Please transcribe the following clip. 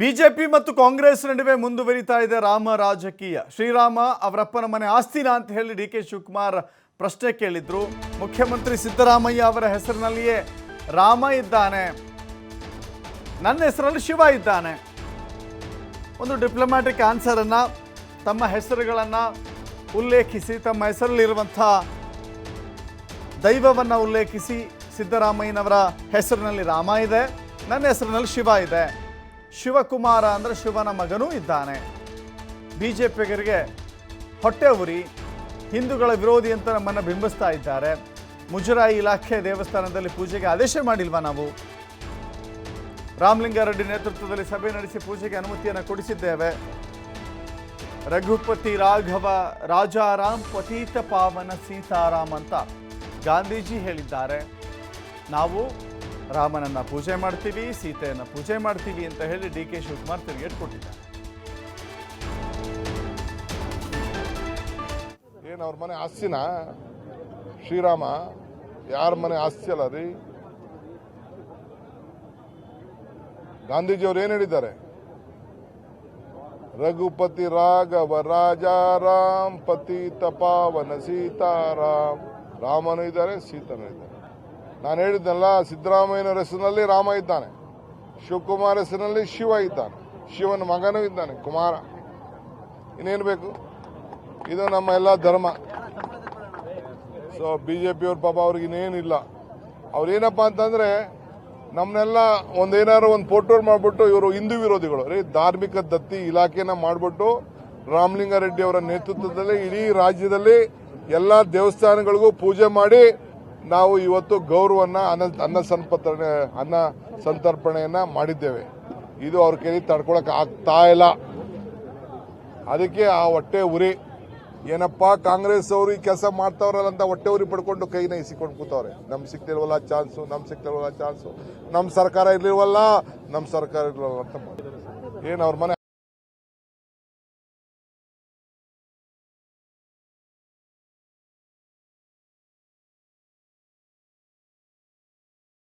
BJP ಮತ್ತು ಕಾಂಗ್ರೆಸ್ ನಡುವೆ ಮುಂದುವರಿತಾ ಇದೆ ರಾಮ ರಾಜಕೀಯ. ಶ್ರೀರಾಮ ಅವರಪ್ಪನ ಮನೆ ಆಸ್ತಿನ ಅಂತ ಹೇಳಿ ಡಿ ಕೆ ಶಿವಕುಮಾರ್ ಪ್ರಶ್ನೆ ಕೇಳಿದ್ರು. ಮುಖ್ಯಮಂತ್ರಿ ಸಿದ್ದರಾಮಯ್ಯ ಅವರ ಹೆಸರಿನಲ್ಲಿಯೇ ರಾಮ ಇದ್ದಾನೆ. ನನ್ನ ಹೆಸರಲ್ಲಿ ಶಿವ ಇದ್ದಾನೆ. ಒಂದು ಡಿಪ್ಲೊಮ್ಯಾಟಿಕ್ ಆನ್ಸರನ್ನು, ತಮ್ಮ ಹೆಸರುಗಳನ್ನು ಉಲ್ಲೇಖಿಸಿ, ತಮ್ಮ ಹೆಸರಲ್ಲಿರುವಂಥ ದೈವವನ್ನು ಉಲ್ಲೇಖಿಸಿ ಸಿದ್ದರಾಮಯ್ಯನವರ ಹೆಸರಿನಲ್ಲಿ ರಾಮ ಇದೆ, ನನ್ನ ಹೆಸರಿನಲ್ಲಿ ಶಿವ ಇದೆ. ಶಿವಕುಮಾರ ಅಂದರೆ ಶಿವನ ಮಗನೂ ಇದ್ದಾನೆ. ಬಿ ಜೆ ಪಿಗರಿಗೆ ಹೊಟ್ಟೆ ಉರಿ, ಹಿಂದೂಗಳ ವಿರೋಧಿ ಅಂತ ನಮ್ಮನ್ನು ಬಿಂಬಿಸ್ತಾ ಇದ್ದಾರೆ. ಮುಜರಾಯಿ ಇಲಾಖೆ ದೇವಸ್ಥಾನದಲ್ಲಿ ಪೂಜೆಗೆ ಆದೇಶ ಮಾಡಿಲ್ವಾ ನಾವು? ರಾಮಲಿಂಗಾರೆಡ್ಡಿ ನೇತೃತ್ವದಲ್ಲಿ ಸಭೆ ನಡೆಸಿ ಪೂಜೆಗೆ ಅನುಮತಿಯನ್ನು ಕೊಡಿಸಿದ್ದೇವೆ. ರಘುಪತಿ ರಾಘವ ರಾಜಾರಾಮ್ ಪತೀತ ಪಾವನ ಸೀತಾರಾಮ್ ಅಂತ ಗಾಂಧೀಜಿ ಹೇಳಿದ್ದಾರೆ. ನಾವು ರಾಮನನ್ನ ಪೂಜೆ ಮಾಡ್ತೀವಿ, ಸೀತೆಯನ್ನ ಪೂಜೆ ಮಾಡ್ತೀವಿ ಅಂತ ಹೇಳಿ ಡಿ ಕೆ ಶಿವಕುಮಾರ್ ತಿರುಗೇಟ್ ಕೊಟ್ಟಿದ್ದಾರೆ ಏನು ಅವ್ರ ಮನೆ ಆಸ್ತಿನ? ಶ್ರೀರಾಮ, ಯಾರ ಮನೆ ಆಸ್ತಿ ಅಲ್ಲ ರೀ? ಗಾಂಧೀಜಿಯವರು ಏನು ಹೇಳಿದ್ದಾರೆ? ರಘುಪತಿ ರಾಘವ ರಾಜ ರಾಮ್ ಪತಿ ತಪಾವನ ಸೀತಾರಾಮ್. ರಾಮನೂ ಇದ್ದಾರೆ, ಸೀತನೂ ಇದ್ದಾರೆ. ನಾನು ಹೇಳಿದ್ದೆಲ್ಲ ಸಿದ್ದರಾಮಯ್ಯನವರ ಹೆಸರಿನಲ್ಲಿ ರಾಮ ಇದ್ದಾನೆ, ಶಿವಕುಮಾರ್ ಹೆಸರಿನಲ್ಲಿ ಶಿವ ಇದ್ದಾನೆ, ಶಿವನ ಮಗನೂ ಇದ್ದಾನೆ, ಕುಮಾರ. ಇನ್ನೇನು ಬೇಕು? ಇದು ನಮ್ಮ ಎಲ್ಲ ಧರ್ಮ. ಸೊ ಬಿ ಜೆ ಪಿಯವ್ರ ಪಾಪ ಅವ್ರಿಗೆ ಇನ್ನೇನಿಲ್ಲ. ಅವ್ರೇನಪ್ಪ ಅಂತಂದರೆ ನಮ್ಮನ್ನೆಲ್ಲ ಒಂದೇನಾದ್ರು ಒಂದು ಫೋಟೋ ಮಾಡಿಬಿಟ್ಟು ಇವರು ಹಿಂದೂ ವಿರೋಧಿಗಳು. ರೀ, ಧಾರ್ಮಿಕ ದತ್ತಿ ಇಲಾಖೆನ ಮಾಡಿಬಿಟ್ಟು ರಾಮಲಿಂಗಾರೆಡ್ಡಿ ಅವರ ನೇತೃತ್ವದಲ್ಲಿ ಇಡೀ ರಾಜ್ಯದಲ್ಲಿ ಎಲ್ಲ ದೇವಸ್ಥಾನಗಳಿಗೂ ಪೂಜೆ ಮಾಡಿ ನಾವು ಇವತ್ತು ಗೌರವನ್ನ ಅನ್ನ ಅನ್ನ ಅನ್ನ ಸಂತರ್ಪಣೆಯನ್ನ ಮಾಡಿದ್ದೇವೆ. ಇದು ಅವ್ರ ಕೈಲಿ ತಡ್ಕೊಳಕ್ ಆಗ್ತಾ ಇಲ್ಲ. ಅದಕ್ಕೆ ಆ ಹೊಟ್ಟೆ ಉರಿ. ಏನಪ್ಪ, ಕಾಂಗ್ರೆಸ್ ಅವರು ಈ ಕೆಲಸ ಮಾಡ್ತಾವ್ರಲ್ಲ ಅಂತ ಹೊಟ್ಟೆ ಉರಿ ಪಡ್ಕೊಂಡು ಕೈನ ಇಸಿಕೊಂಡು ಕೂತವ್ರೆ. ನಮ್ ಸಿಕ್ತಿರ್ವಲ್ಲ ಚಾನ್ಸು, ನಮ್ ಸಿಕ್ತಿಲ್ವಲ್ಲ ಚಾನ್ಸು. ನಮ್ ಸರ್ಕಾರ ಇರ್ಲಿಲ್ವಲ್ಲ, ನಮ್ ಸರ್ಕಾರ ಇರ್ಲಿಲ್ವಲ್ಲ ಅಂತ. ಏನ್ ಅವ್ರ ಮನೆ?